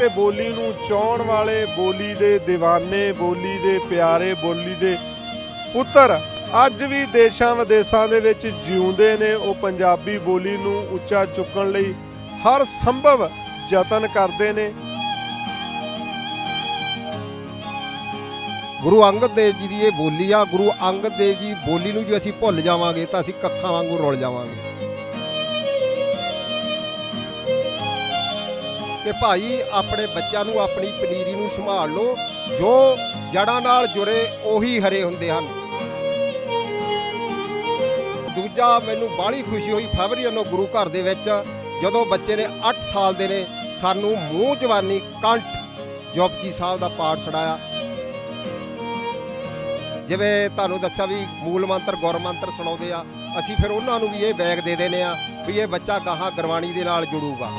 ਤੇ ਬੋਲੀ ਨੂੰ ਚਾਹਣ ਵਾਲੇ ਬੋਲੀ ਦੇ دیਵਾਨੇ, ਬੋਲੀ ਦੇ ਪਿਆਰੇ, ਬੋਲੀ ਦੇ ਪੁੱਤਰ ਅੱਜ ਵੀ ਦੇਸ਼ਾਂ ਵਿਦੇਸ਼ਾਂ ਦੇ ਵਿੱਚ ਜਿਉਂਦੇ ਨੇ। ਉਹ ਪੰਜਾਬੀ ਬੋਲੀ ਨੂੰ ਉੱਚਾ ਚੁੱਕਣ ਲਈ ਹਰ ਸੰਭਵ ਯਤਨ ਕਰਦੇ ਨੇ। ਗੁਰੂ ਅੰਗਦ ਦੇਵ ਜੀ ਦੀ ਇਹ ਬੋਲੀ ਆ। ਗੁਰੂ ਅੰਗਦ ਦੇਵ ਜੀ ਬੋਲੀ ਨੂੰ ਜੇ ਅਸੀਂ ਭੁੱਲ ਜਾਵਾਂਗੇ ਤਾਂ ਅਸੀਂ ਕੱਖਾਂ ਵਾਂਗੂ ਰੁਲ ਜਾਵਾਂਗੇ। ਕਿ ਭਾਈ ਆਪਣੇ ਬੱਚਿਆਂ ਨੂੰ, ਆਪਣੀ ਪਨੀਰੀ ਨੂੰ ਸੰਭਾਲ ਲਓ। ਜੋ ਜੜਾਂ ਨਾਲ ਜੁੜੇ ਉਹੀ ਹਰੇ ਹੁੰਦੇ ਹਨ। ਦੂਜਾ, ਮੈਨੂੰ ਬਾਹਲੀ ਖੁਸ਼ੀ ਹੋਈ ਫੈਬਰੀ ਨੂੰ ਗੁਰੂ ਘਰ ਦੇ ਵਿੱਚ, ਜਦੋਂ ਬੱਚੇ ਨੇ 8 ਸਾਲ ਦੇ ਨੇ, ਸਾਨੂੰ ਮੂੰਹ ਜਵਾਨੀ ਕੰਠ ਜਪਜੀ ਸਾਹਿਬ ਦਾ ਪਾਠ ਸੁਣਾਇਆ। ਜਿਵੇਂ ਤੁਹਾਨੂੰ ਦੱਸਿਆ ਵੀ ਮੂਲ ਮੰਤਰ, ਗੁਰ ਮੰਤਰ ਸੁਣਾਉਂਦੇ ਆ। ਅਸੀਂ ਫਿਰ ਉਹਨਾਂ ਨੂੰ ਵੀ ਇਹ ਬੈਗ ਦੇ ਦੇਨੇ ਆ ਵੀ ਇਹ ਬੱਚਾ ਗਾਹਾਂ ਗੁਰਬਾਣੀ ਦੇ ਨਾਲ ਜੁੜੂਗਾ।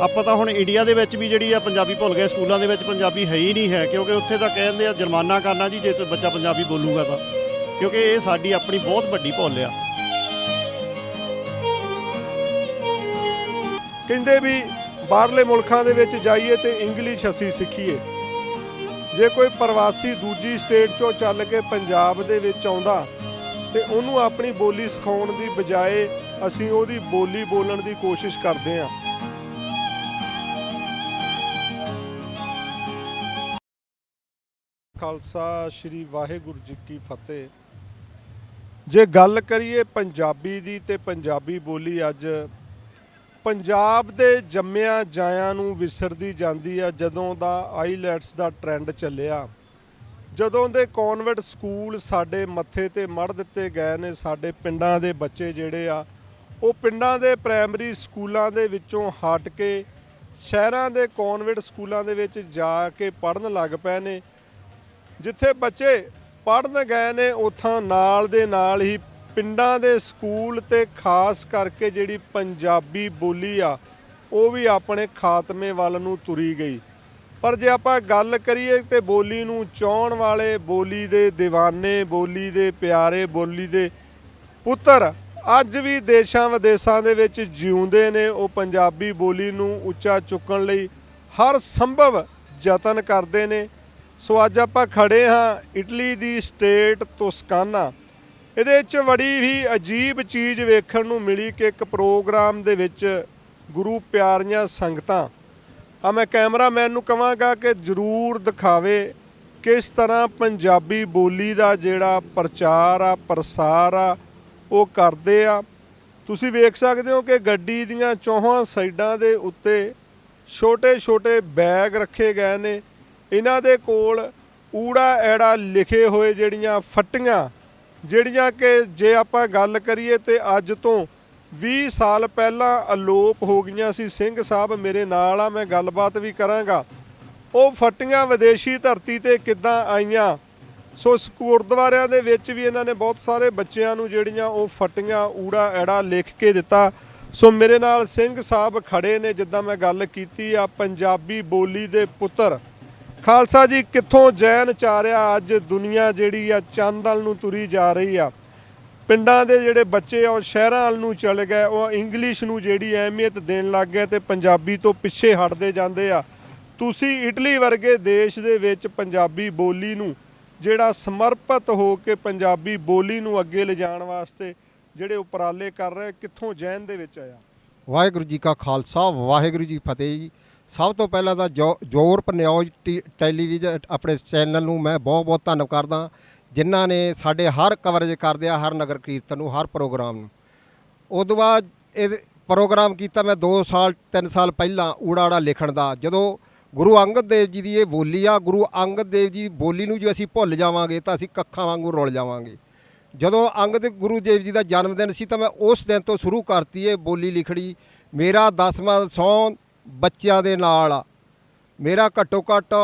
ਆਪਾਂ ਤਾਂ ਹੁਣ ਇੰਡੀਆ ਦੇ ਵਿੱਚ ਵੀ ਜਿਹੜੀ ਆ ਪੰਜਾਬੀ ਭੁੱਲ ਗਏ, ਸਕੂਲਾਂ ਦੇ ਵਿੱਚ ਪੰਜਾਬੀ ਹੈ ਹੀ ਨਹੀਂ ਹੈ, ਕਿਉਂਕਿ ਉੱਥੇ ਤਾਂ ਕਹਿੰਦੇ ਆ ਜੁਰਮਾਨਾ ਕਰਨਾ ਜੀ, ਜੇ ਤੇ ਬੱਚਾ ਪੰਜਾਬੀ ਬੋਲੂਗਾ ਤਾਂ। ਕਿਉਂਕਿ ਇਹ ਸਾਡੀ ਆਪਣੀ ਬਹੁਤ ਵੱਡੀ ਭੁੱਲ ਆ। ਕਹਿੰਦੇ ਵੀ ਬਾਹਰਲੇ ਮੁਲਕਾਂ ਦੇ ਵਿੱਚ ਜਾਈਏ ਤੇ ਇੰਗਲਿਸ਼ ਅਸੀਂ ਸਿੱਖੀਏ। ਜੇ ਕੋਈ ਪ੍ਰਵਾਸੀ ਦੂਜੀ ਸਟੇਟ ਚੋਂ ਚੱਲ ਕੇ ਪੰਜਾਬ ਦੇ ਵਿੱਚ ਆਉਂਦਾ ਤੇ ਉਹਨੂੰ ਆਪਣੀ ਬੋਲੀ ਸਿਖਾਉਣ ਦੀ ਬਜਾਏ ਅਸੀਂ ਉਹਦੀ ਬੋਲੀ ਬੋਲਣ ਦੀ ਕੋਸ਼ਿਸ਼ ਕਰਦੇ ਹਾਂ। ਖਾਲਸਾ ਸ੍ਰੀ ਵਾਹਿਗੁਰੂ ਜੀ ਕੀ ਫਤਿਹ। ਜੇ ਗੱਲ ਕਰੀਏ ਪੰਜਾਬੀ ਦੀ ਤੇ ਪੰਜਾਬੀ ਬੋਲੀ ਅੱਜ ਪੰਜਾਬ ਦੇ ਜੰਮਿਆਂ ਜਾਇਆਂ ਨੂੰ ਵਿਸਰਦੀ ਜਾਂਦੀ ਆ ਜਦੋਂ ਦਾ ਆਈਲੈਟਸ ਦਾ ਟ੍ਰੈਂਡ ਚੱਲਿਆ। ਜਦੋਂ ਦੇ ਕਨਵੈਂਟ ਸਕੂਲ ਸਾਡੇ ਮੱਥੇ ਤੇ ਮੜ ਦਿੱਤੇ ਗਏ ਨੇ, ਸਾਡੇ ਪਿੰਡਾਂ ਦੇ ਬੱਚੇ ਜਿਹੜੇ ਆ, ਉਹ ਪਿੰਡਾਂ ਦੇ ਪ੍ਰਾਇਮਰੀ ਸਕੂਲਾਂ ਦੇ ਵਿੱਚੋਂ ਹਟ ਕੇ ਸ਼ਹਿਰਾਂ ਦੇ ਕਨਵੈਂਟ ਸਕੂਲਾਂ ਦੇ ਵਿੱਚ ਜਾ ਕੇ ਪੜ੍ਹਨ ਲੱਗ ਪਏ ਨੇ। ਜਿੱਥੇ ਬੱਚੇ ਪੜ੍ਹਨ ਗਏ ਨੇ, ਉਥਾਂ ਨਾਲ ਦੇ ਨਾਲ ਹੀ ਪਿੰਡਾਂ ਦੇ ਸਕੂਲ ਤੇ ਖਾਸ ਕਰਕੇ ਜਿਹੜੀ ਪੰਜਾਬੀ ਬੋਲੀ ਆ, ਉਹ ਵੀ ਆਪਣੇ ਖਾਤਮੇ ਵੱਲ ਨੂੰ ਤੁਰੀ ਗਈ। ਪਰ ਜੇ ਆਪਾਂ ਗੱਲ ਕਰੀਏ ਤੇ ਬੋਲੀ ਨੂੰ ਚਾਹਣ ਵਾਲੇ ਬੋਲੀ ਦੇ دیਵਾਨੇ, ਬੋਲੀ ਦੇ ਪਿਆਰੇ, ਬੋਲੀ ਦੇ ਪੁੱਤਰ ਅੱਜ ਵੀ ਦੇਸ਼ਾਂ ਵਿਦੇਸ਼ਾਂ ਦੇ ਵਿੱਚ ਜਿਉਂਦੇ ਨੇ, ਉਹ ਪੰਜਾਬੀ ਬੋਲੀ ਨੂੰ ਉੱਚਾ ਚੁੱਕਣ ਲਈ ਹਰ ਸੰਭਵ ਯਤਨ ਕਰਦੇ ਨੇ। ਸੋ ਅੱਜ ਆਪਾਂ ਖੜੇ ਹਾਂ ਇਟਲੀ ਦੀ ਸਟੇਟ ਤੁਸਕਾਨਾ। ਇਹਦੇ ਵਿੱਚ ਬੜੀ ਹੀ ਅਜੀਬ ਚੀਜ਼ ਵੇਖਣ ਨੂੰ ਮਿਲੀ ਕਿ ਇੱਕ ਪ੍ਰੋਗਰਾਮ ਦੇ ਵਿੱਚ ਗੁਰੂ ਪਿਆਰੀਆਂ ਸੰਗਤਾਂ। ਆ ਮੈਂ ਕੈਮਰਾਮੈਨ ਨੂੰ ਕਹਾਂਗਾ ਕਿ ਜਰੂਰ ਦਿਖਾਵੇ ਕਿਸ ਤਰ੍ਹਾਂ ਪੰਜਾਬੀ ਬੋਲੀ ਦਾ ਜਿਹੜਾ ਪ੍ਰਚਾਰ ਆ, ਪ੍ਰਸਾਰ ਆ, ਉਹ ਕਰਦੇ ਆ। ਤੁਸੀਂ ਵੇਖ ਸਕਦੇ ਹੋ ਕਿ ਗੱਡੀ ਦੀਆਂ ਚੌਹਾਂ ਸਾਈਡਾਂ ਦੇ ਉੱਤੇ ਛੋਟੇ-ਛੋਟੇ ਬੈਗ ਰੱਖੇ ਗਏ ਨੇ। ਇਹਨਾਂ ਦੇ ਕੋਲ ਊੜਾ ਐੜਾ ਲਿਖੇ ਹੋਏ ਜਿਹੜੀਆਂ ਫੱਟੀਆਂ, ਜਿਹੜੀਆਂ ਕਿ ਜੇ ਆਪਾਂ ਗੱਲ ਕਰੀਏ ਤੇ ਅੱਜ ਤੋਂ 20 ਸਾਲ ਪਹਿਲਾਂ ਅਲੋਪ ਹੋ ਗਈਆਂ ਸੀ, ਸਿੰਘ ਸਾਹਿਬ ਮੇਰੇ ਨਾਲ ਆ, ਮੈਂ ਗੱਲਬਾਤ ਵੀ ਕਰਾਂਗਾ। ਉਹ ਫੱਟੀਆਂ ਵਿਦੇਸ਼ੀ ਧਰਤੀ ਤੇ ਕਿੱਦਾਂ ਆਈਆਂ? ਸੋ, ਗੁਰਦੁਆਰਿਆਂ ਦੇ ਵਿੱਚ ਵੀ ਇਹਨਾਂ ਨੇ ਬਹੁਤ ਸਾਰੇ ਬੱਚਿਆਂ ਨੂੰ ਜਿਹੜੀਆਂ ਉਹ ਫੱਟੀਆਂ, ਊੜਾ ਐੜਾ ਲਿਖ ਕੇ ਦਿੱਤਾ। ਸੋ ਮੇਰੇ ਨਾਲ ਸਿੰਘ ਸਾਹਿਬ ਖੜੇ ਨੇ, ਜਿੱਦਾਂ ਮੈਂ ਗੱਲ ਕੀਤੀ ਆ, ਪੰਜਾਬੀ ਬੋਲੀ ਦੇ ਪੁੱਤਰ। ਖਾਲਸਾ ਜੀ, ਕਿੱਥੋਂ ਜੈਨ ਚਾਰਿਆ? ਅੱਜ ਦੁਨੀਆ ਜਿਹੜੀ ਆ, ਚੰਦ ਵੱਲ ਨੂੰ ਤੁਰੀ ਜਾ ਰਹੀ ਆ। ਪਿੰਡਾਂ ਦੇ ਜਿਹੜੇ ਬੱਚੇ ਆ, ਉਹ ਸ਼ਹਿਰਾਂ ਵੱਲ ਨੂੰ ਚਲੇ ਗਏ। ਉਹ ਇੰਗਲਿਸ਼ ਨੂੰ ਜਿਹੜੀ ਅਹਿਮੀਅਤ ਦੇਣ ਲੱਗ ਗਏ ਤੇ ਪੰਜਾਬੀ ਤੋਂ ਪਿੱਛੇ ਹਟਦੇ ਜਾਂਦੇ ਆ। ਤੁਸੀਂ ਇਟਲੀ ਵਰਗੇ ਦੇਸ਼ ਦੇ ਵਿੱਚ ਪੰਜਾਬੀ ਬੋਲੀ ਨੂੰ, ਜਿਹੜਾ ਸਮਰਪਿਤ ਹੋ ਕੇ ਪੰਜਾਬੀ ਬੋਲੀ ਨੂੰ ਅੱਗੇ ਲਿਜਾਣ ਵਾਸਤੇ ਜਿਹੜੇ ਉਪਰਾਲੇ ਕਰ ਰਹੇ, ਕਿੱਥੋਂ ਜੈਨ ਦੇ ਵਿੱਚ ਆਇਆ? ਵਾਹਿਗੁਰੂ ਜੀ ਕਾ ਖਾਲਸਾ, ਵਾਹਿਗੁਰੂ ਜੀ ਫਤਿਹ ਜੀ। ਸਭ ਤੋਂ ਪਹਿਲਾਂ ਤਾਂ ਜੋ- ਜੋਰਪ ਨਿਊਜ਼ ਟੀ- ਟੈਲੀਵਿਜ਼ਨ ਆਪਣੇ ਚੈਨਲ ਨੂੰ ਮੈਂ ਬਹੁਤ ਬਹੁਤ ਧੰਨਵਾਦ ਕਰਦਾ। ਜਿਨ੍ਹਾਂ ਨੇ ਸਾਡੇ ਹਰ ਕਵਰੇਜ ਕਰਦੇ ਆ ਹਰ ਨਗਰ ਕੀਰਤਨ ਨੂੰ, ਹਰ ਪ੍ਰੋਗਰਾਮ ਨੂੰ। ਉਦੋਂ ਬਾਅਦ ਇਹ ਪ੍ਰੋਗਰਾਮ ਕੀਤਾ ਮੈਂ 2 ਸਾਲ 3 ਸਾਲ ਪਹਿਲਾਂ ਊੜਾੜਾ ਲਿਖਣ ਦਾ। ਜਦੋਂ ਗੁਰੂ ਅੰਗਦ ਦੇਵ ਜੀ ਦੀ ਇਹ ਬੋਲੀ ਆ, ਗੁਰੂ ਅੰਗਦ ਦੇਵ ਜੀ ਦੀ ਬੋਲੀ ਨੂੰ ਜੇ ਅਸੀਂ ਭੁੱਲ ਜਾਵਾਂਗੇ ਤਾਂ ਅਸੀਂ ਕੱਖਾਂ ਵਾਂਗੂ ਰੁਲ ਜਾਵਾਂਗੇ। ਜਦੋਂ ਅੰਗਦ ਗੁਰੂ ਦੇਵ ਜੀ ਦਾ ਜਨਮ ਦਿਨ ਸੀ ਤਾਂ ਮੈਂ ਉਸ ਦਿਨ ਤੋਂ ਸ਼ੁਰੂ ਕਰਤੀ ਇਹ ਬੋਲੀ ਲਿਖਣੀ। ਮੇਰਾ ਦਸਵਾਂ ਸੌਂ ਬੱਚਿਆਂ ਦੇ ਨਾਲ। ਮੇਰਾ ਘੱਟੋ ਘੱਟ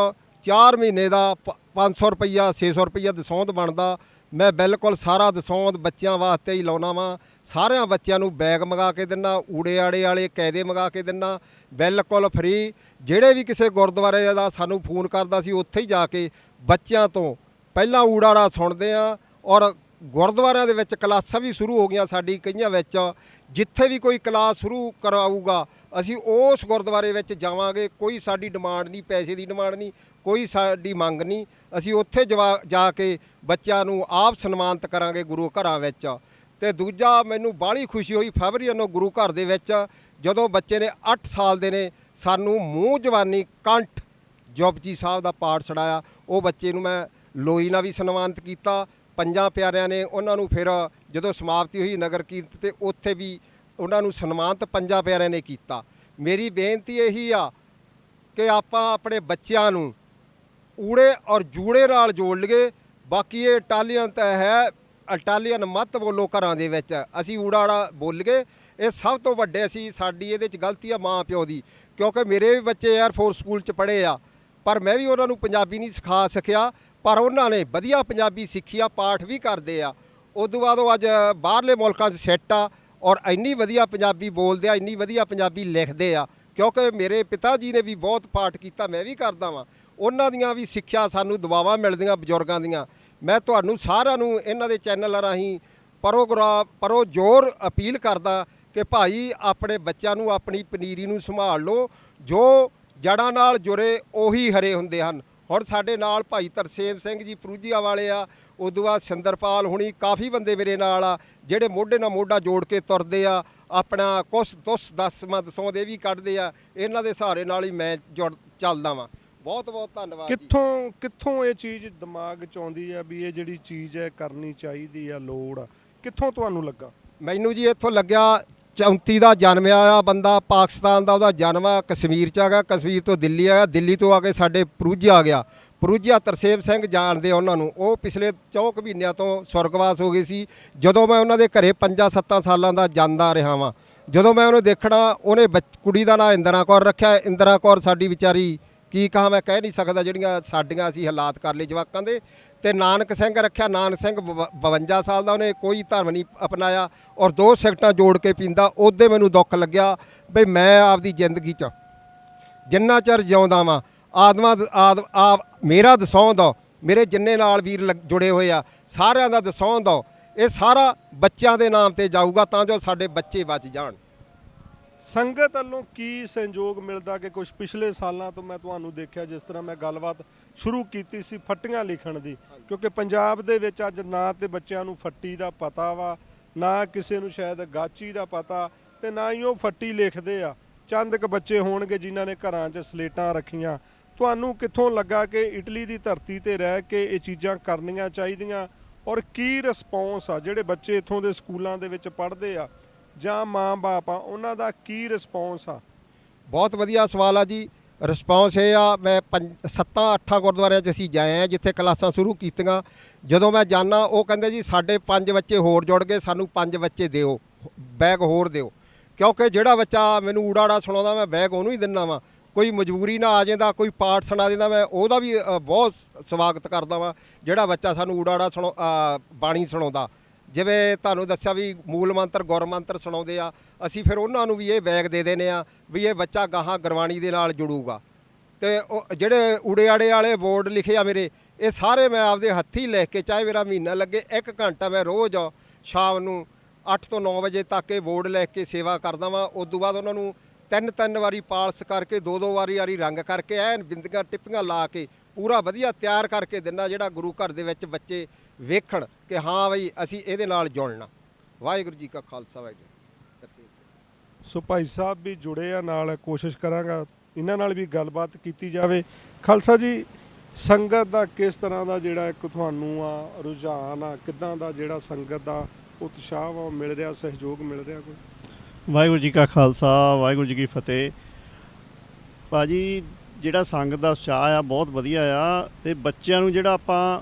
4 ਮਹੀਨੇ ਦਾ ਪ- 500 ਰੁਪਈਆ 600 ਰੁਪਈਆ ਦਸੌਂਦ ਬਣਦਾ। ਮੈਂ ਬਿਲਕੁਲ ਸਾਰਾ ਦਸੌਂਦ ਬੱਚਿਆਂ ਵਾਸਤੇ ਹੀ ਲਾਉਣਾ ਵਾਂ। ਸਾਰਿਆਂ ਬੱਚਿਆਂ ਨੂੰ ਬੈਗ ਮੰਗਾ ਕੇ ਦਿੰਨਾ, ਊੜੇ ਆੜੇ ਵਾਲੇ ਕੈਦੇ ਮੰਗਾ ਕੇ ਦਿੰਨਾ। ਬਿਲਕੁਲ ਫ੍ਰੀ ਜਿਹੜੇ ਵੀ ਕਿਸੇ ਗੁਰਦੁਆਰੇ ਦਾ ਸਾਨੂੰ ਫੋਨ ਕਰਦਾ ਸੀ, ਉੱਥੇ ਹੀ ਜਾ ਕੇ ਬੱਚਿਆਂ ਤੋਂ ਪਹਿਲਾਂ ਊੜਾੜਾ ਸੁਣਦੇ ਆ ਔਰ ਗੁਰਦੁਆਰਿਆਂ ਦੇ ਵਿੱਚ ਕਲਾਸਾਂ ਵੀ ਸ਼ੁਰੂ ਹੋ ਗਈਆਂ ਸਾਡੀ ਕਈਆਂ ਵਿੱਚ। ਜਿੱਥੇ ਵੀ ਕੋਈ ਕਲਾਸ ਸ਼ੁਰੂ ਕਰਾਊਗਾ ਅਸੀਂ ਉਸ ਗੁਰਦੁਆਰੇ ਵਿੱਚ ਜਾਵਾਂਗੇ, ਕੋਈ ਸਾਡੀ ਡਿਮਾਂਡ ਨਹੀਂ, ਪੈਸੇ ਦੀ ਡਿਮਾਂਡ ਨਹੀਂ, ਕੋਈ ਸਾਡੀ ਮੰਗ ਨਹੀਂ। ਅਸੀਂ ਉੱਥੇ ਜਵਾ- ਜਾ ਕੇ ਬੱਚਿਆਂ ਨੂੰ ਆਪ ਸਨਮਾਨਿਤ ਕਰਾਂਗੇ ਗੁਰੂ ਘਰਾਂ ਵਿੱਚ। ਤੇ ਦੂਜਾ ਮੈਨੂੰ ਬਾਹਲੀ ਖੁਸ਼ੀ ਹੋਈ ਫੈਬਰੀ ਨੂੰ ਗੁਰੂ ਘਰ ਦੇ ਵਿੱਚ ਜਦੋਂ ਬੱਚੇ ਨੇ 8 ਸਾਲ ਦੇ ਨੇ, ਸਾਨੂੰ ਮੂੰਹ ਜਵਾਨੀ ਕੰਠ ਜਪਜੀ ਸਾਹਿਬ ਦਾ ਪਾਠ ਛੜਾਇਆ ਉਹ ਬੱਚੇ ਨੂੰ ਮੈਂ ਲੋਈ ਨਾਲ ਵੀ ਸਨਮਾਨਿਤ ਕੀਤਾ। ਪੰਜਾਂ ਪਿਆਰਿਆਂ ਨੇ ਉਹਨਾਂ ਨੂੰ ਫਿਰ ਜਦੋਂ ਸਮਾਪਤੀ ਹੋਈ ਨਗਰ ਕੀਰਤ ਤੇ ਉੱਥੇ ਵੀ ਉਹਨਾਂ ਨੂੰ ਸਨਮਾਨਿਤ ਪੰਜਾਂ ਪਿਆਰਿਆਂ ਨੇ ਕੀਤਾ। ਮੇਰੀ ਬੇਨਤੀ ਇਹੀ ਆ ਕਿ ਆਪਾਂ ਆਪਣੇ ਬੱਚਿਆਂ ਨੂੰ ਊੜੇ ਔਰ ਜੂੜੇ ਨਾਲ ਜੋੜ ਲਈਏ। ਬਾਕੀ ਇਹ ਇਟਾਲੀਅਨ ਤਾਂ ਹੈ ਇਟਾਲੀਅਨ ਮਤ ਬੋਲੋ ਘਰਾਂ ਦੇ ਵਿੱਚ। ਅਸੀਂ ਊੜਾੜਾ ਬੋਲ ਗਏ ਇਹ ਸਭ ਤੋਂ ਵੱਡੇ ਅਸੀਂ, ਸਾਡੀ ਇਹਦੇ ਚ ਗਲਤੀ ਆ ਮਾਂ ਪਿਓ ਦੀ। ਕਿਉਂਕਿ ਮੇਰੇ ਵੀ ਬੱਚੇ 에ਅਰ ਫੋਰਸ ਸਕੂਲ ਚ ਪੜ੍ਹੇ ਆ। ਪਰ ਮੈਂ ਵੀ ਉਹਨਾਂ ਨੂੰ ਪੰਜਾਬੀ ਨਹੀਂ ਸਿਖਾ ਸਕਿਆ। ਪਰ ਉਹਨਾਂ ਨੇ ਵਧੀਆ ਪੰਜਾਬੀ ਸਿੱਖੀ ਆ, ਪਾਠ ਵੀ ਕਰਦੇ ਆ। ਉਦੋਂ ਬਾਅਦ ਉਹ ਅੱਜ ਬਾਹਰਲੇ ਮੁਲਕਾਂ 'ਚ ਸੈੱਟ ਆ। ਔਰ ਇੰਨੀ ਵਧੀਆ ਪੰਜਾਬੀ ਬੋਲਦੇ ਆ, ਇੰਨੀ ਵਧੀਆ ਪੰਜਾਬੀ ਲਿਖਦੇ ਆ, ਕਿਉਂਕਿ ਮੇਰੇ ਪਿਤਾ ਜੀ ਨੇ ਵੀ ਬਹੁਤ ਪਾਠ ਕੀਤਾ, ਮੈਂ ਵੀ ਕਰਦਾ ਵਾਂ। ਉਹਨਾਂ ਦੀਆਂ ਵੀ ਸਿੱਖਿਆ ਸਾਨੂੰ ਦੁਆਵਾਂ ਮਿਲਦੀਆਂ ਬਜ਼ੁਰਗਾਂ ਦੀਆਂ। ਮੈਂ ਤੁਹਾਨੂੰ ਸਾਰਿਆਂ ਨੂੰ ਇਹਨਾਂ ਦੇ ਚੈਨਲ ਰਾਹੀਂ ਪਰੋਗਰਾਮ ਪਰੋ ਜ਼ੋਰ ਅਪੀਲ ਕਰਦਾ ਕਿ ਭਾਈ ਆਪਣੇ ਬੱਚਿਆਂ ਨੂੰ, ਆਪਣੀ ਪਨੀਰੀ ਨੂੰ ਸੰਭਾਲ ਲਓ, ਜੋ ਜੜਾਂ ਨਾਲ ਜੁੜੇ ਉਹੀ ਹਰੇ ਹੁੰਦੇ ਹਨ। ਹੁਣ ਸਾਡੇ ਨਾਲ ਭਾਈ ਤਰਸੇਮ ਸਿੰਘ ਜੀ, ਫਰੂਜੀਆ ਵਾਲੇ ਆ ਉਦੋਂ ਬਾਅਦ ਸਿੰਦਰਪਾਲ ਹੁਣੀ ਕਾਫੀ ਬੰਦੇ ਮੇਰੇ ਨਾਲ ਆ ਜਿਹੜੇ ਮੋਢੇ ਨਾਲ ਮੋਢਾ ਜੋੜ ਕੇ ਤੁਰਦੇ ਆ ਆਪਣਾ ਕੁਛ ਦੁੱਸ ਦਸੋਂ ਦੇ ਵੀ ਕੱਢਦੇ ਆ ਇਹਨਾਂ ਦੇ ਸਹਾਰੇ ਨਾਲ ਹੀ ਮੈਂ ਜੁੜ ਚੱਲਦਾ ਵਾਂ। ਬਹੁਤ ਬਹੁਤ ਧੰਨਵਾਦ ਕਿੱਥੋਂ ਕਿੱਥੋਂ ਇਹ ਚੀਜ਼ ਦਿਮਾਗ 'ਚ ਆਉਂਦੀ ਆ ਵੀ ਇਹ ਜਿਹੜੀ ਚੀਜ਼ ਹੈ ਕਰਨੀ ਚਾਹੀਦੀ ਆ ਲੋੜ ਆ? ਕਿੱਥੋਂ ਤੁਹਾਨੂੰ ਲੱਗਾ? ਮੈਨੂੰ ਜੀ ਇੱਥੋਂ ਲੱਗਿਆ 34 ਦਾ ਜਨਮਿਆ ਆ ਬੰਦਾ ਪਾਕਿਸਤਾਨ ਦਾ ਉਹਦਾ ਜਨਮ ਆ ਕਸ਼ਮੀਰ ਚ ਆ ਗਿਆ ਕਸ਼ਮੀਰ ਤੋਂ ਦਿੱਲੀ ਆ ਗਿਆ ਦਿੱਲੀ ਤੋਂ ਆ ਕੇ ਸਾਡੇ ਪਰੂਜਿਆ ਆ ਗਿਆ। ਪਰੂਜਿਆ ਤਰਸੇਮ ਸਿੰਘ ਜਾਣਦੇ ਆ ਉਹਨਾਂ ਨੂੰ। ਉਹ ਪਿਛਲੇ 4 ਮਹੀਨਿਆਂ ਤੋਂ ਸਵਰਗਵਾਸ ਹੋ ਗਏ ਸੀ। ਜਦੋਂ ਮੈਂ ਉਹਨਾਂ ਦੇ ਘਰੇ 5-7 ਸਾਲਾਂ ਦਾ ਜਾਂਦਾ ਰਿਹਾ ਵਾਂ, ਜਦੋਂ ਮੈਂ ਉਹਨੂੰ ਦੇਖਣਾ, ਉਹਨੇ ਬੱਚ- ਕੁੜੀ ਦਾ ਨਾਂ ਇੰਦਰਾ ਕੌਰ ਰੱਖਿਆ। ਇੰਦਰਾ ਕੌਰ ਸਾਡੀ ਵਿਚਾਰੀ ਕੀ ਕਹਾਂ ਮੈਂ ਕਹਿ ਨਹੀਂ ਸਕਦਾ, ਜਿਹੜੀਆਂ ਸਾਡੀਆਂ ਅਸੀਂ ਹਾਲਾਤ ਕਰ ਲਈ ਜਵਾਕਾਂ ਦੇ। ਤੇ ਨਾਨਕ ਸਿੰਘ ਰੱਖਿਆ। ਨਾਨਕ ਸਿੰਘ ਬਵ- 52 ਸਾਲ ਦਾ ਉਹਨੇ ਕੋਈ ਧਰਮ ਨਹੀਂ ਅਪਣਾਇਆ ਔਰ ਦੋ ਸਿਗਟਾਂ ਜੋੜ ਕੇ ਪੀਂਦਾ। ਉਹਦੇ ਮੈਨੂੰ ਦੁੱਖ ਲੱਗਿਆ ਬਈ ਮੈਂ ਆਪਦੀ ਜ਼ਿੰਦਗੀ 'ਚ ਜਿੰਨਾ ਚਿਰ ਜਿਉਂਦਾ ਵਾਂ ਆਦਮਾ ਆਦ ਆ ਮੇਰਾ ਦਸੌਂਦ ਮੇਰੇ ਜਿੰਨੇ ਨਾਲ ਵੀਰ ਲੱਗ- ਜੁੜੇ ਹੋਏ ਆ, ਸਾਰਿਆਂ ਦਾ ਦਸੌਂਦ ਇਹ ਸਾਰਾ ਬੱਚਿਆਂ ਦੇ ਨਾਮ ਤੇ ਜਾਊਗਾ ਤਾਂ ਜੋ ਸਾਡੇ ਬੱਚੇ ਬਚ ਜਾਣ। ਸੰਗਤ ਵੱਲੋਂ ਕੀ ਸੰਯੋਗ ਮਿਲਦਾ ਕਿ ਕੁਝ ਪਿਛਲੇ ਸਾਲਾਂ ਤੋਂ ਮੈਂ ਤੁਹਾਨੂੰ ਦੇਖਿਆ, ਜਿਸ ਤਰ੍ਹਾਂ ਮੈਂ ਗੱਲਬਾਤ ਸ਼ੁਰੂ ਕੀਤੀ ਸੀ ਫੱਟੀਆਂ ਲਿਖਣ ਦੀ, ਕਿਉਂਕਿ ਪੰਜਾਬ ਦੇ ਵਿੱਚ ਅੱਜ ਨਾ ਤੇ ਬੱਚਿਆਂ ਨੂੰ ਫੱਟੀ ਦਾ ਪਤਾ ਵਾ, ਨਾ ਕਿਸੇ ਨੂੰ ਸ਼ਾਇਦ ਗਾਚੀ ਦਾ ਪਤਾ ਤੇ ਨਾ ਹੀ ਉਹ ਫੱਟੀ ਲਿਖਦੇ ਆ। ਚੰਦ ਕ ਬੱਚੇ ਹੋਣਗੇ ਜਿਨ੍ਹਾਂ ਨੇ ਘਰਾਂ 'ਚ ਸਲੇਟਾਂ ਰੱਖੀਆਂ ਤੁਹਾਨੂੰ ਕਿੱਥੋਂ ਲੱਗਾ ਕਿ ਇਟਲੀ ਦੀ ਧਰਤੀ ਤੇ ਰਹਿ ਕੇ ਇਹ ਚੀਜ਼ਾਂ ਕਰਨੀਆਂ ਚਾਹੀਦੀਆਂ? ਔਰ ਕੀ ਰਿਸਪੌਂਸ ਆ ਜਿਹੜੇ ਬੱਚੇ ਇੱਥੋਂ ਦੇ ਸਕੂਲਾਂ ਦੇ ਵਿੱਚ ਪੜ੍ਹਦੇ ਆ? ਜਾਂ ਮਾਂ-ਬਾਪ ਆ, ਉਹਨਾਂ ਦਾ ਕੀ ਰਿਸਪੌਂਸ ਆ? ਬਹੁਤ ਵਧੀਆ ਸਵਾਲ ਆ ਜੀ। ਰਿਸਪੌਂਸ ਇਹ ਆ, ਮੈਂ ਪੰਜ, ਸੱਤਾਂ ਅੱਠਾਂ ਗੁਰਦੁਆਰਿਆਂ 'ਚ ਅਸੀਂ ਜਾਏ ਆ, ਜਿੱਥੇ ਕਲਾਸਾਂ ਸ਼ੁਰੂ ਕੀਤੀਆਂ। ਜਦੋਂ ਮੈਂ ਜਾਣਾ ਉਹ ਕਹਿੰਦੇ ਜੀ, ਸਾਡੇ ਪੰਜ ਬੱਚੇ ਹੋਰ ਜੁੜ ਗਏ, ਸਾਨੂੰ ਪੰਜ ਬੱਚੇ ਦਿਓ, ਬੈਗ ਹੋਰ ਦਿਓ। ਕਿਉਂਕਿ ਜਿਹੜਾ ਬੱਚਾ ਮੈਨੂੰ ਊੜਾੜਾ ਸੁਣਾਉਂਦਾ, ਮੈਂ ਬੈਗ ਉਹਨੂੰ ਹੀ ਦਿੰਦਾ ਵਾਂ। ਕੋਈ ਮਜਬੂਰੀ ਨਾ ਆ ਜਾਂਦਾ ਕੋਈ ਪਾਠ ਸੁਣਾ ਦਿੰਦਾ ਮੈਂ ਉਹਦਾ ਵੀ ਅ, ਬਹੁਤ ਸਵਾਗਤ ਕਰਦਾ ਵਾਂ ਜਿਹੜਾ ਬੱਚਾ ਸਾਨੂੰ ਊੜਾੜਾ ਸੁਣਾ ਅ, ਬਾਣੀ ਸੁਣਾਉਂਦਾ। ਜਿਵੇਂ ਤੁਹਾਨੂੰ ਦੱਸਿਆ ਵੀ ਮੂਲ ਮੰਤਰ ਗੁਰ ਮੰਤਰ ਸੁਣਾਉਂਦੇ ਆ ਅਸੀਂ ਫਿਰ ਉਹਨਾਂ ਨੂੰ ਵੀ ਇਹ ਬੈਗ ਦੇ ਦੇਨੇ ਆ ਵੀ ਇਹ ਬੱਚਾ ਗਾਹਾਂ ਗੁਰਬਾਣੀ ਦੇ ਨਾਲ ਜੁੜੂਗਾ। ਤੇ ਉਹ ਜਿਹੜੇ ਊੜੇ ਵਾਲੇ ਬੋਰਡ ਲਿਖੇ ਆ ਮੇਰੇ ਇਹ ਸਾਰੇ ਮੈਂ ਆਪਦੇ ਹੱਥੀਂ ਲਿਖ ਕੇ ਚਾਹੇ ਮੇਰਾ ਮਹੀਨਾ ਲੱਗੇ ਇੱਕ ਘੰਟਾ ਮੈਂ ਰੋਜ਼ ਸ਼ਾਮ ਨੂੰ 8 ਤੋਂ 9 ਵਜੇ ਤੱਕ ਇਹ ਬੋਰਡ ਲਿਖ ਕੇ ਸੇਵਾ ਕਰਦਾ ਵਾਂ ਉਸ ਤੋਂ ਬਾਅਦ ਉਹਨਾਂ ਨੂੰ ਤਿੰਨ ਤਿੰਨ ਵਾਰੀ ਪਾਲਸ ਕਰਕੇ ਦੋ ਦੋ ਵਾਰੀ ਵਾਰੀ ਰੰਗ ਕਰਕੇ, ਐਨ ਬਿੰਦੀਆਂ ਟਿੱਪੀਆਂ ਲਾ ਕੇ ਪੂਰਾ ਵਧੀਆ ਤਿਆਰ ਕਰਕੇ ਦਿੰਦਾ ਜਿਹੜਾ ਗੁਰੂ ਘਰ ਦੇ ਵਿੱਚ ਬੱਚੇ ਵੇਖਣ ਕਿ ਹਾਂ ਬਈ ਅਸੀਂ ਇਹਦੇ ਨਾਲ ਜੁੜਨਾ। ਵਾਹਿਗੁਰੂ ਜੀ ਕਾ ਖਾਲਸਾ, ਵਾਹਿਗੁਰੂ ਜੀ ਸੋ ਭਾਈ ਸਾਹਿਬ ਵੀ ਜੁੜੇ ਆ ਨਾਲ, ਕੋਸ਼ਿਸ਼ ਕਰਾਂਗਾ ਇਹਨਾਂ ਨਾਲ ਵੀ ਗੱਲਬਾਤ ਕੀਤੀ ਜਾਵੇ। ਖਾਲਸਾ ਜੀ, ਸੰਗਤ ਦਾ ਕਿਸ ਤਰ੍ਹਾਂ ਦਾ ਜਿਹੜਾ ਇੱਕ ਤੁਹਾਨੂੰ ਆ ਰੁਝਾਨ ਆ, ਕਿਦਾਂ ਦਾ ਜਿਹੜਾ ਸੰਗਤ ਦਾ ਉਤਸ਼ਾਹ ਵਾ, ਉਹ ਮਿਲ ਰਿਹਾ, ਸਹਿਯੋਗ ਮਿਲ ਰਿਹਾ ਕੋਈ? ਵਾਹਿਗੁਰੂ ਜੀ ਕਾ ਖਾਲਸਾ, ਵਾਹਿਗੁਰੂ ਜੀ ਕੀ ਫਤਿਹ। ਭਾਜੀ, ਜਿਹੜਾ ਸੰਗਤ ਦਾ ਉਤਸ਼ਾਹ ਆ, ਬਹੁਤ ਵਧੀਆ ਆ ਤੇ ਬੱਚਿਆਂ ਨੂੰ ਜਿਹੜਾ ਆਪਾਂ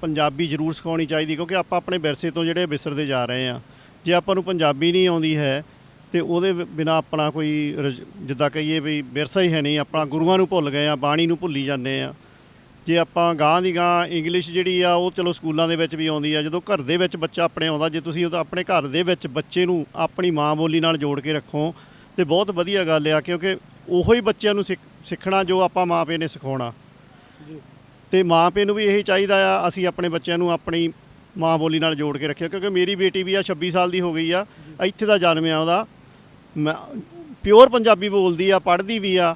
ਪੰਜਾਬੀ ਜ਼ਰੂਰ ਸਿਖਾਉਣੀ ਚਾਹੀਦੀ, ਕਿਉਂਕਿ ਆਪਾਂ ਆਪਣੇ ਵਿਰਸੇ ਤੋਂ ਜਿਹੜੇ ਵਿਸਰਦੇ ਜਾ ਰਹੇ ਆ। ਜੇ ਆਪਾਂ ਨੂੰ ਪੰਜਾਬੀ ਨਹੀਂ ਆਉਂਦੀ ਹੈ, ਤੇ ਉਹਦੇ ਬਿਨਾ ਆਪਣਾ ਕੋਈ ਰਜ- ਜਿੱਦਾਂ ਕਹੀਏ ਵੀ ਵਿਰਸਾ ਹੀ ਹੈ ਨਹੀਂ, ਆਪਣਾ ਗੁਰੂਆਂ ਨੂੰ ਭੁੱਲ ਗਏ ਆ, ਬਾਣੀ ਨੂੰ ਭੁੱਲੀ ਜਾਂਦੇ ਆ। ਜੇ ਆਪਾਂ ਗਾਂ ਦੀ ਗਾਂ ਇੰਗਲਿਸ਼ ਜਿਹੜੀ ਆ ਉਹ ਚਲੋ ਸਕੂਲਾਂ ਦੇ ਵਿੱਚ ਵੀ ਆਉਂਦੀ ਆ ਜਦੋਂ ਘਰ ਦੇ ਵਿੱਚ ਬੱਚਾ ਆਪਣੇ ਆਉਂਦਾ ਜੇ ਤੁਸੀਂ ਉਹਦਾ ਆਪਣੇ ਘਰ ਦੇ ਵਿੱਚ ਬੱਚੇ ਨੂੰ ਆਪਣੀ ਮਾਂ ਬੋਲੀ ਨਾਲ ਜੋੜ ਕੇ ਰੱਖੋ ਤੇ ਬਹੁਤ ਵਧੀਆ ਗੱਲ ਆ ਕਿਉਂਕਿ ਉਹੋ ਹੀ ਬੱਚਿਆਂ ਨੂੰ ਸਿੱਖ- ਸਿੱਖਣਾ ਜੋ ਆਪਾਂ ਮਾਪੇ ਨੇ ਸਿਖਾਉਣਾ। ਤੇ ਮਾਪੇ ਨੂੰ ਵੀ ਇਹੀ ਚਾਹੀਦਾ ਆ ਅਸੀਂ ਆਪਣੇ ਬੱਚਿਆਂ ਨੂੰ ਆਪਣੀ ਮਾਂ ਬੋਲੀ ਨਾਲ ਜੋੜ ਕੇ ਰੱਖਿਆ ਕਿਉਂਕਿ ਮੇਰੀ ਬੇਟੀ ਵੀ ਆ 26 ਸਾਲ ਦੀ ਹੋ ਗਈ ਆ ਇੱਥੇ ਦਾ ਜਨਮ ਆ ਉਹਦਾ। ਪਿਓਰ ਪੰਜਾਬੀ ਬੋਲਦੀ ਆ ਪੜ੍ਹਦੀ ਵੀ ਆ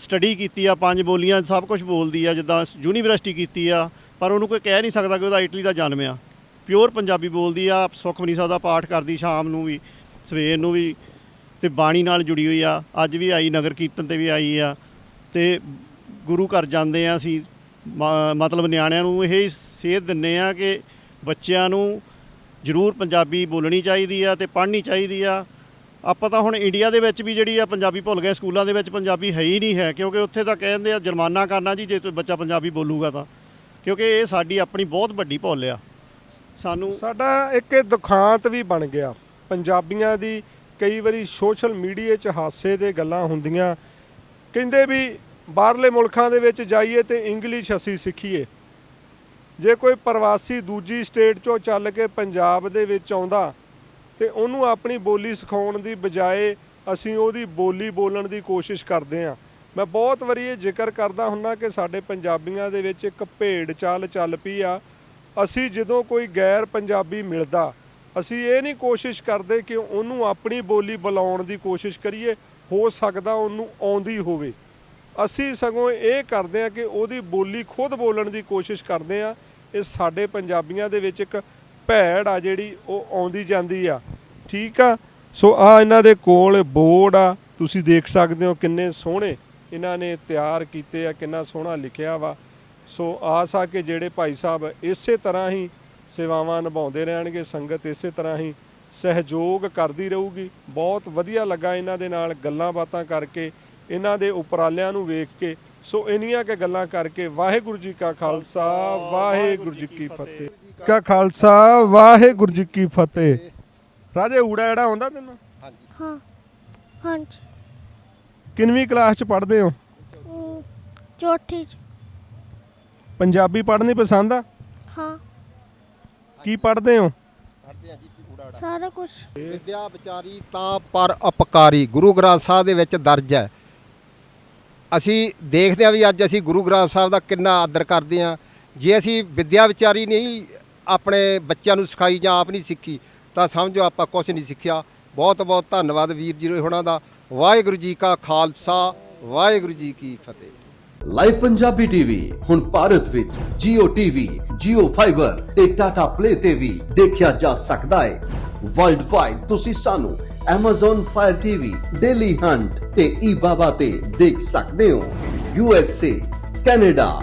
ਸਟੱਡੀ ਕੀਤੀ ਆ, ਪੰਜ ਬੋਲੀਆਂ, ਸਭ ਕੁਝ ਬੋਲਦੀ ਆ, ਜਿੱਦਾਂ ਯੂਨੀਵਰਸਿਟੀ ਕੀਤੀ ਆ, ਪਰ ਉਹਨੂੰ ਕੋਈ ਕਹਿ ਨਹੀਂ ਸਕਦਾ ਕਿ ਉਹਦਾ ਇਟਲੀ ਦਾ ਜਨਮ ਆ। ਪਿਓਰ ਪੰਜਾਬੀ ਬੋਲਦੀ ਆ ਸੁਖਮਨੀ ਸਾਹਿਬ ਦਾ ਪਾਠ ਕਰਦੀ ਸ਼ਾਮ ਨੂੰ ਵੀ, ਸਵੇਰ ਨੂੰ ਵੀ, ਤੇ ਬਾਣੀ ਨਾਲ ਜੁੜੀ ਹੋਈ ਆ। ਅੱਜ ਵੀ ਆਈ, ਨਗਰ ਕੀਰਤਨ ਤੇ ਵੀ ਆਈ ਆ। ਤੇ ਗੁਰੂ ਘਰ ਜਾਂਦੇ ਆ ਅਸੀਂ, ਮ- ਮਤਲਬ ਨਿਆਣਿਆਂ ਨੂੰ ਇਹ ਸੇਧ ਦਿੰਨੇ ਆ ਕਿ ਬੱਚਿਆਂ ਨੂੰ ਜ਼ਰੂਰ ਪੰਜਾਬੀ ਬੋਲਣੀ ਚਾਹੀਦੀ ਆ ਤੇ ਪੜ੍ਹਨੀ ਚਾਹੀਦੀ ਆ। ਆਪਾਂ ਤਾਂ ਹੁਣ ਇੰਡੀਆ ਦੇ ਵਿੱਚ ਵੀ ਜਿਹੜੀ ਆ ਪੰਜਾਬੀ ਭੁੱਲ ਗਏ, ਸਕੂਲਾਂ ਦੇ ਵਿੱਚ ਪੰਜਾਬੀ ਹੈ ਹੀ ਨਹੀਂ ਹੈ, ਕਿਉਂਕਿ ਉੱਥੇ ਤਾਂ ਕਹਿੰਦੇ ਆ, ਜੁਰਮਾਨਾ ਕਰਨਾ ਜੀ, ਜੇ ਕੋਈ ਬੱਚਾ ਪੰਜਾਬੀ ਬੋਲੂਗਾ ਤਾਂ। ਕਿਉਂਕਿ ਇਹ ਸਾਡੀ ਆਪਣੀ ਬਹੁਤ ਵੱਡੀ ਭੁੱਲ ਆ। ਸਾਨੂੰ ਸਾਡਾ ਇੱਕ ਇਹ ਦੁਖਾਂਤ ਵੀ ਬਣ ਗਿਆ। ਪੰਜਾਬੀਆਂ ਦੀ ਕਈ ਵਾਰੀ ਸੋਸ਼ਲ ਮੀਡੀਆ 'ਚ ਹਾਸੇ ਦੇ ਗੱਲਾਂ ਹੁੰਦੀਆਂ। ਕਹਿੰਦੇ ਵੀ ਬਾਹਰਲੇ ਮੁਲਕਾਂ ਦੇ ਵਿੱਚ ਜਾਈਏ ਤੇ ਇੰਗਲਿਸ਼ ਅਸੀਂ ਸਿੱਖੀਏ। ਜੇ ਕੋਈ ਪ੍ਰਵਾਸੀ ਦੂਜੀ ਸਟੇਟ 'ਚੋਂ ਚੱਲ ਕੇ ਪੰਜਾਬ ਦੇ ਵਿੱਚ ਆਉਂਦਾ ਤੇ ਉਹਨੂੰ ਆਪਣੀ ਬੋਲੀ ਸਿਖਾਉਣ ਦੀ ਬਜਾਏ ਅਸੀਂ ਉਹਦੀ ਬੋਲੀ ਬੋਲਣ ਦੀ ਕੋਸ਼ਿਸ਼ ਕਰਦੇ ਹਾਂ। ਮੈਂ ਬਹੁਤ ਵਾਰੀ ਇਹ ਜ਼ਿਕਰ ਕਰਦਾ ਹੁੰਨਾ ਕਿ ਸਾਡੇ ਪੰਜਾਬੀਆਂ ਦੇ ਵਿੱਚ ਇੱਕ ਭੇਡ ਚਾਲ ਚੱਲ ਪਈ ਆ। ਅਸੀਂ ਜਦੋਂ ਕੋਈ ਗੈਰ ਪੰਜਾਬੀ ਮਿਲਦਾ, ਅਸੀਂ ਇਹ ਨਹੀਂ ਕੋਸ਼ਿਸ਼ ਕਰਦੇ ਕਿ ਉਹਨੂੰ ਆਪਣੀ ਬੋਲੀ ਬੁਲਾਉਣ ਦੀ ਕੋਸ਼ਿਸ਼ ਕਰੀਏ, ਹੋ ਸਕਦਾ ਉਹਨੂੰ ਆਉਂਦੀ ਹੋਵੇ। ਅਸੀਂ ਸਗੋਂ ਇਹ ਕਰਦੇ ਆ ਕਿ ਉਹਦੀ ਬੋਲੀ ਖੁਦ ਬੋਲਣ ਦੀ ਕੋਸ਼ਿਸ਼ ਕਰਦੇ ਆ ਇਹ ਸਾਡੇ ਪੰਜਾਬੀਆਂ ਦੇ ਵਿੱਚ ਇੱਕ ਭੈੜ ਆ ਜਿਹੜੀ ਉਹ ਆਉਂਦੀ ਜਾਂਦੀ ਆ। ਠੀਕ ਆ? ਸੋ ਆ ਇਹਨਾਂ ਦੇ ਕੋਲ ਬੋਰਡ ਆ। ਤੁਸੀਂ ਦੇਖ ਸਕਦੇ ਹੋ ਕਿੰਨੇ ਸੋਹਣੇ ਇਹਨਾਂ ਨੇ ਤਿਆਰ ਕੀਤੇ ਆ, ਕਿੰਨਾ ਸੋਹਣਾ ਲਿਖਿਆ ਵਾ। ਸੋ ਆਸ ਆ ਕਿ ਜਿਹੜੇ ਭਾਈ ਸਾਹਿਬ ਇਸੇ ਤਰ੍ਹਾਂ ਹੀ ਸੇਵਾਵਾਂ ਨਿਭਾਉਂਦੇ ਰਹਿਣਗੇ, ਸੰਗਤ ਇਸੇ ਤਰ੍ਹਾਂ ਹੀ ਸਹਿਯੋਗ ਕਰਦੀ ਰਹੂਗੀ। ਬਹੁਤ ਵਧੀਆ ਲੱਗਾ ਇਹਨਾਂ ਦੇ ਨਾਲ ਗੱਲਾਂ ਬਾਤਾਂ ਕਰਕੇ, ਇਹਨਾਂ ਦੇ ਉਪਰਾਲਿਆਂ ਨੂੰ ਵੇਖ ਕੇ। ਸੋ ਇੰਨੀਆਂ ਕੇ ਗੱਲਾਂ ਕਰਕੇ ਵਾਹਿਗੁਰੂ ਜੀ ਕਾ ਖਾਲਸਾ, ਵਾਹਿਗੁਰੂ ਜੀ ਕੀ ਫਤਿਹ। ਕਾ ਖਾਲਸਾ ਵਾਹਿਗੁਰੂ ਜੀ ਕੀ ਫਤਿਹ। ਰਾਜੇ ਊੜਾ ਜਿਹੜਾ ਆਉਂਦਾ ਤੈਨੂੰ? ਹਾਂ ਹਾਂਜੀ। ਕਿੰਨਵੀਂ ਕਲਾਸ ਚ ਪੜ੍ਹਦੇ ਹੋ? ਅਮ, ਚੌਥੀ ਚ। ਪੰਜਾਬੀ ਪੜ੍ਹਨੀ ਪਸੰਦ ਆ? ਹਾਂ। ਕੀ ਪੜ੍ਹਦੇ ਹੋ? ਸਾਰਾ ਕੁਝ ਵਿਦਿਆ ਵਿਚਾਰੀ ਤਾਂ ਪਰ ਅਪਕਾਰੀ। ਗੁਰੂ ਗ੍ਰੰਥ ਸਾਹਿਬ ਦੇ ਵਿੱਚ ਦਰਜ ਹੈ। ਅਸੀਂ ਦੇਖਦੇ ਹਾਂ ਵੀ ਅੱਜ ਅਸੀਂ ਗੁਰੂ ਗ੍ਰੰਥ ਸਾਹਿਬ ਦਾ ਕਿੰਨਾ ਆਦਰ ਕਰਦੇ ਹਾਂ। ਜੇ ਅਸੀਂ ਵਿਦਿਆ ਵਿਚਾਰੀ ਨਹੀਂ ਆਪਣੇ ਬੱਚਿਆਂ ਨੂੰ ਸਿਖਾਈ ਜਾਂ ਆਪ ਨਹੀਂ ਸਿੱਖੀ ਤਾਂ ਸਮਝੋ ਆਪਾਂ ਕੁਝ ਨਹੀਂ ਸਿੱਖਿਆ। ਬਹੁਤ ਬਹੁਤ ਧੰਨਵਾਦ ਵੀਰ ਜੀ ਹੋਣਾ ਦਾ। ਵਾਹਿਗੁਰੂ ਜੀ ਕਾ ਖਾਲਸਾ ਵਾਹਿਗੁਰੂ ਜੀ ਕੀ ਫਤਿਹ। ਲਾਈਵ ਪੰਜਾਬੀ ਟੀਵੀ ਹੁਣ ਭਾਰਤ ਵਿੱਚ Jio TV, Jio Fiber ਤੇ Tata Play ਤੇ ਵੀ ਦੇਖਿਆ ਜਾ ਸਕਦਾ ਹੈ। ਵਰਲਡ ਵਾਈਡ ਤੁਸੀਂ ਸਾਨੂੰ Amazon Fire TV, Daily Hunt ਤੇ eBaba ਤੇ ਦੇਖ ਸਕਦੇ ਹੋ। USA, Canada,